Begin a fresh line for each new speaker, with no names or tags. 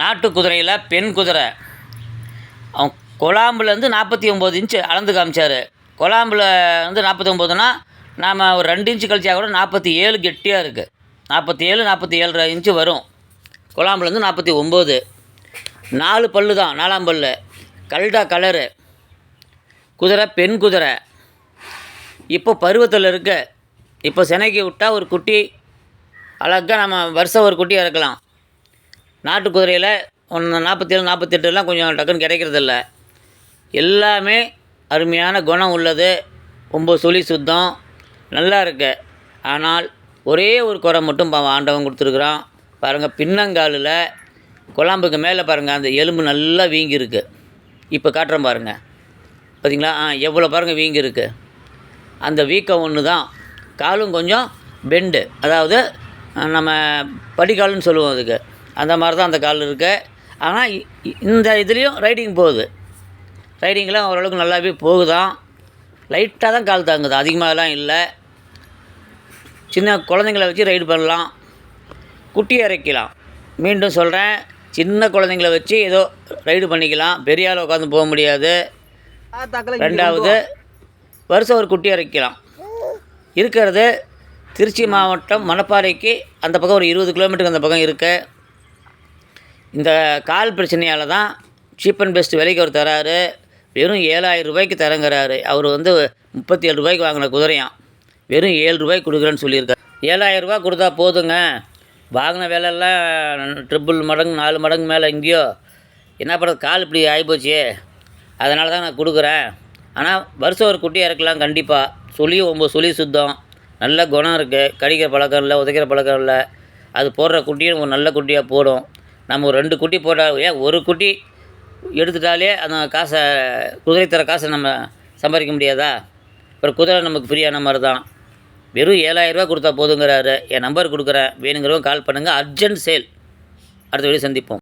நாட்டு குதிரையில் பெண் குதிரை. அவன் கொலாம்புலேருந்து நாற்பத்தி ஒம்பது இன்ச்சு அளந்து காமிச்சார். கொலாம்பில் வந்து நாற்பத்தி ஒம்போதுனா நாம் ஒரு ரெண்டு இன்ச்சு கழிச்சா கூட நாற்பத்தி ஏழு கெட்டியாக இருக்குது நாற்பத்தி ஏழு நாற்பத்தி ஏழரை இன்ச்சு வரும். கொலாம்புலேருந்து நாற்பத்தி ஒம்பது நாலு பல்லு தான் நாலாம் பல்லு. கல்டா கலரு. குதிரை பெண் குதிரை. இப்போ பருவத்தில் இருக்க. இப்போ சினைக்கு விட்டால் ஒரு குட்டி அழகாக நம்ம வருஷம் ஒரு குட்டி இறக்கலாம் நாட்டு குதிரையில் ஒன்று நாற்பத்தேழு நாற்பத்தெட்டுலாம் கொஞ்சம் டக்குன்னு கிடைக்கிறதில்ல. எல்லாமே அருமையான குணம் உள்ளது. ரொம்ப சுழி சுத்தம். நல்லா இருக்கு. ஆனால் ஒரே ஒரு குறை மட்டும் பாவம் ஆண்டவன் கொடுத்துருக்குறான். பாருங்கள் பின்னங்காலில் குழம்புக்கு மேலே பாருங்கள் அந்த எலும்பு நல்லா வீங்கியிருக்கு. இப்போ காட்டுறேன் பாருங்கள் பார்த்தீங்களா ஆ எவ்வளோ பாருங்கள் வீங்கியிருக்கு. அந்த வீக்கம் ஒன்று தான் காலும் கொஞ்சம் பெண்டு. அதாவது நம்ம படிக்காலுன்னு சொல்லுவோம் அதுக்கு. அந்த மாதிரி தான் அந்த கால் இருக்கு. ஆனால் இந்த இதுலேயும் ரைடிங் போகுது. ரைடிங்லாம் ஓரளவுக்கு நல்லாவே போகுதான் லைட்டாக தான் கால் தாங்குது. அதிகமாகலாம் இல்லை. சின்ன குழந்தைங்கள வச்சு ரைடு பண்ணலாம். குட்டி இறக்கலாம். மீண்டும் சொல்கிறேன் சின்ன குழந்தைங்கள வச்சு ஏதோ ரைடு பண்ணிக்கலாம். பெரிய ஆள் உட்காந்து போக முடியாது. ரெண்டாவது வருஷம் ஒரு குட்டி இறக்கலாம். இருக்கிறது திருச்சி மாவட்டம் மணப்பாறைக்கு அந்த பக்கம் ஒரு இருபது கிலோமீட்டருக்கு அந்த பக்கம் இருக்குது இந்த கால் பிரச்சனையால் தான் சீப் அண்ட் பெஸ்ட் விலைக்கு அவர் தராரு. வெறும் ஏழாயிரம் ரூபாய்க்கு தரங்கிறாரு. அவர் வந்து முப்பத்தி ஏழு ரூபாய்க்கு வாங்கின குதிரையாம். வெறும் ஏழு ரூபாய்க்கு கொடுக்குறேன்னு சொல்லியிருக்காரு. ஏழாயிரம் ரூபாய் கொடுத்தா போதுங்க. வாங்கின வேலையெல்லாம் ட்ரிபிள் மடங்கு நாலு மடங்கு மேலே எங்கேயோ. என்ன பண்ணுறது கால் இப்படி ஆகிப்போச்சு அதனால தான் நான் கொடுக்குறேன். ஆனால் வருஷம் ஒரு குட்டி இறக்கலாம் கண்டிப்பாக சொல்லி ஒம்பது சொல்லி சுத்தம். நல்ல குணம் இருக்குது கடிக்கிற பழக்கம் இல்லை உதைக்கிற பழக்கம் இல்லை. அது போடுற குட்டியும் ஒரு நல்ல குட்டியாக போடும். நம்ம ஒரு ரெண்டு குட்டி போட்டால் ஏன் ஒரு குட்டி எடுத்துட்டாலே அந்த காசை குதிரை தர காசை நம்ம சம்பாதிக்க முடியாதா? அப்புறம் குதிரை நமக்கு ஃப்ரீயான மாதிரி தான். வெறும் ஏழாயிரரூபா கொடுத்தா போதுங்கிறாரு. என் நம்பர் கொடுக்குறேன். வேணுங்கிறவங்க கால் பண்ணுங்கள் அர்ஜென்ட் சேல் அடுத்த வீடியோ சந்திப்போம்.